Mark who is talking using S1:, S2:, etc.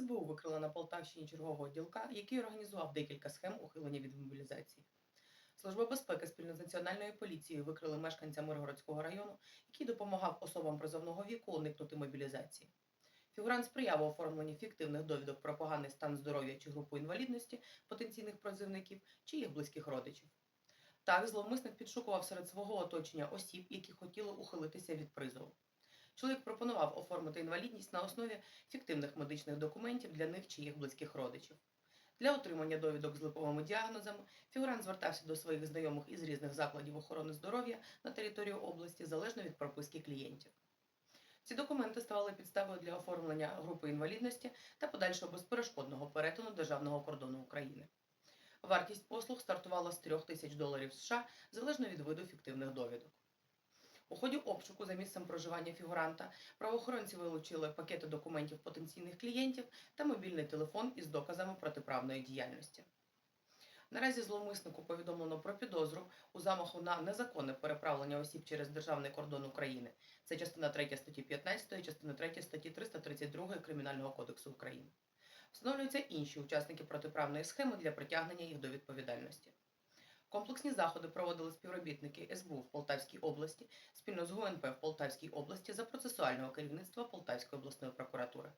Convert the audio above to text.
S1: СБУ викрила на Полтавщині чергового ділка, який організував декілька схем ухилення від мобілізації. Служба безпеки спільно з національною поліцією викрили мешканця Миргородського району, який допомагав особам призовного віку уникнути мобілізації. Фігурант сприяв у оформленні фіктивних довідок про поганий стан здоров'я чи групу інвалідності потенційних призовників чи їх близьких родичів. Так, зловмисник підшукував серед свого оточення осіб, які хотіли ухилитися від призову. Чоловік пропонував оформити інвалідність на основі фіктивних медичних документів для них чи їх близьких родичів. Для отримання довідок з липовими діагнозами фігурант звертався до своїх знайомих із різних закладів охорони здоров'я на територію області залежно від прописки клієнтів. Ці документи ставали підставою для оформлення групи інвалідності та подальшого безперешкодного перетину державного кордону України. Вартість послуг стартувала з 3 тисяч доларів США залежно від виду фіктивних довідок. Ході обшуку за місцем проживання фігуранта правоохоронці вилучили пакети документів потенційних клієнтів та мобільний телефон із доказами протиправної діяльності. Наразі зловмиснику повідомлено про підозру у замаху на незаконне переправлення осіб через державний кордон України. Це частина 3 статті 15, частина 3 статті 332 Кримінального кодексу України. Встановлюються інші учасники протиправної схеми для притягнення їх до відповідальності. Комплексні заходи проводили співробітники СБУ в Полтавській області спільно з ГУНП в Полтавській області за процесуального керівництва Полтавської обласної прокуратури.